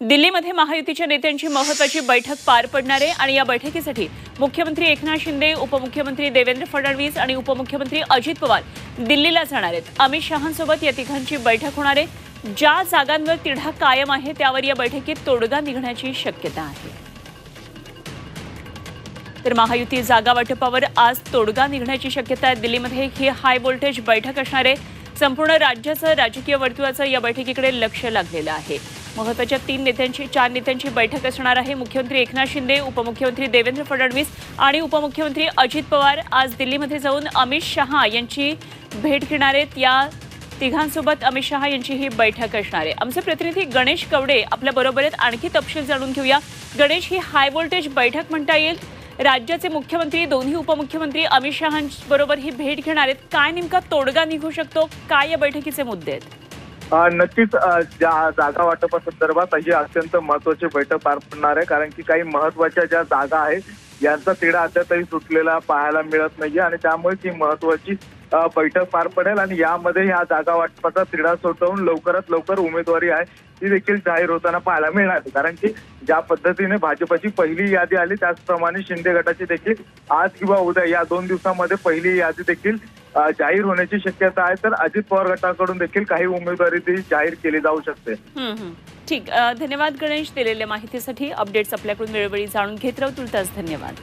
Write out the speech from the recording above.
दिल्लीमध्ये महायुतीच्या नेत्यांची महत्वाची बैठक पार पडणार आहे आणि या बैठकीसाठी मुख्यमंत्री एकनाथ शिंदे उपमुख्यमंत्री देवेंद्र फडणवीस आणि उपमुख्यमंत्री अजित पवार दिल्लीला जाणार आहेत. अमित शहांसोबत या तिघांची बैठक होणार आहे. ज्या जागांवर तिढा कायम आहे त्यावर या बैठकीत तोडगा निघण्याची शक्यता आहे. तर महायुती जागा वाटपावर आज तोडगा निघण्याची शक्यता आहे. दिल्लीमध्ये ही हाय व्होल्टेज बैठक असणार आहे. संपूर्ण राज्याचं राजकीय वर्तुळाचं या बैठकीकडे लक्ष लागलेलं आहे. महत्त्वाच्या तीन नेत्यांची चार नेत्यांची बैठक असणार आहे. मुख्यमंत्री एकनाथ शिंदे उपमुख्यमंत्री देवेंद्र फडणवीस आणि उपमुख्यमंत्री अजित पवार आज दिल्लीमध्ये जाऊन अमित शहा यांची भेट घेणार आहेत. या तिघांसोबत अमित शहा यांची ही बैठक असणार आहे. आमचे प्रतिनिधी गणेश कवडे आपल्या बरोबर आहेत. आणखी तपशील जाणून घेऊया. गणेश ही हाय व्होल्टेज बैठक म्हणता येईल. राज्याचे मुख्यमंत्री दोन्ही उपमुख्यमंत्री अमित शहांबरोबर ही भेट घेणार आहेत. काय नेमका तोडगा निघू शकतो? काय या बैठकीचे मुद्दे आहेत? नक्कीच ज्या जागा वाटपासंदर्भात ही अत्यंत महत्वाची बैठक पार पडणार आहे. कारण की काही महत्त्वाच्या ज्या जागा आहेत यांचा तिढा अद्यापही सुटलेला पाहायला मिळत नाहीये. आणि त्यामुळे ही महत्वाची बैठक पार पडेल. आणि यामध्ये ह्या जागा वाटपाचा तिढा सोडवून लवकरात लवकर उमेदवारी आहे ती देखील जाहीर होताना पाहायला मिळणार आहे. कारण की ज्या पद्धतीने भाजपची पहिली यादी आली त्याचप्रमाणे शिंदे गटाची देखील आज किंवा उद्या या दोन दिवसामध्ये पहिली यादी देखील जाहीर होण्याची शक्यता आहे तर अजित पवार गटाकडून देखील काही उमेदवारी ती जाहीर केली जाऊ शकते. ठीक धन्यवाद गणेश दिलेल्या माहितीसाठी. अपडेट्स आपल्याकडून वेळोवेळी जाणून घेत राहू. तुर्तास धन्यवाद.